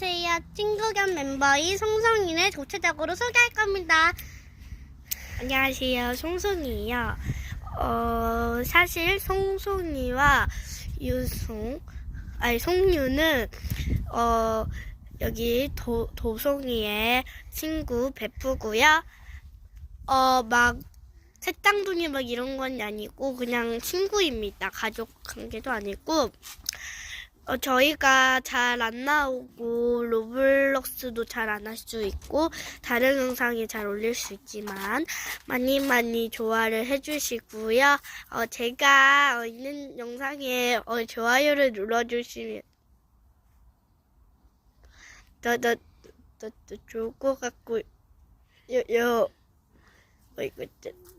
안녕하세요. 친구 겸 멤버인 송송이를 조체적으로 소개할 겁니다. 안녕하세요. 송송이에요. 어, 사실 송송이와 유송, 아니 송유는 어, 여기 도, 도송이의 친구 베프고요. 어, 막 색당둥이 막 이런 건 아니고 그냥 친구입니다. 가족 관계도 아니고 어, 저희가 잘 안 나오고 로블록스도 잘 안 할 수 있고 다른 영상에 잘 올릴 수 있지만 많이 많이 좋아를 해주시고요. 어, 제가 어, 있는 영상에 어, 좋아요를 눌러주시면 더더더 좋을 것 같고 요요 어, 이거 진-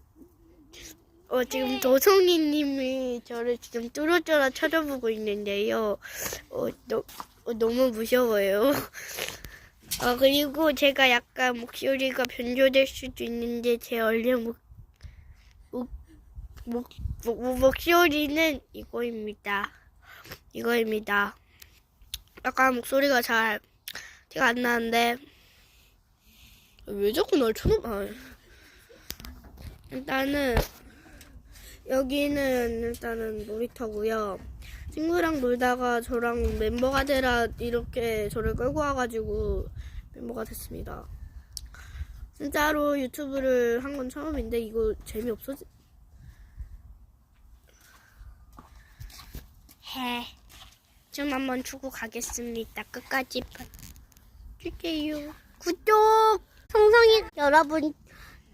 어, 지금 도송이님이 저를 지금 뚫어져라 쳐다보고 있는데요. 어, 너, 어, 너무 무서워요. 어, 그리고 제가 약간 목소리가 변조될 수도 있는데 제 원래 목, 목, 목, 목, 목소리는 이거입니다. 이거입니다. 약간 목소리가 잘 티가 안 나는데 왜 자꾸 날 쳐다봐? 일단은 여기는 일단은 놀이터고요. 친구랑 놀다가 저랑 멤버가 되라 이렇게 저를 끌고 와가지고 멤버가 됐습니다. 진짜로 유튜브를 한 건 처음인데 이거 재미없어. 해. 좀 한번 주고 가겠습니다. 끝까지 봐주세요. 구독! 성성이 여러분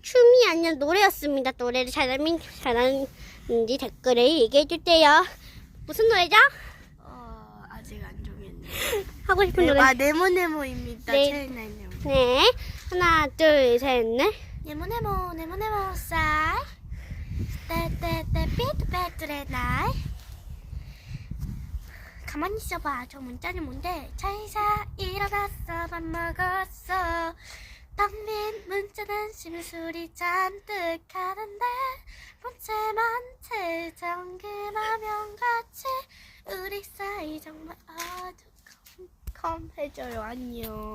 춤이 아니라 노래였습니다. 노래를 잘하면 잘하는지 댓글에 얘기해주세요. 무슨 노래죠? 어, 아직 안 정했네. 하고 싶은 노래. 아, 네모네모입니다. 네. 차이나이 네모. 네. 하나, 둘, 셋, 넷. 네모네모, 네모네모, 쌀. 떼떼떼, 삐뚤빼뚤의 날. 가만히 있어봐. 저 문자는 뭔데? 차이사 일어났어. 밥 먹었어. 문자는 심술이 잔뜩 하는데 본체만 채정기라면 같이 우리 사이 정말 어두컴컴해져요. 안녕.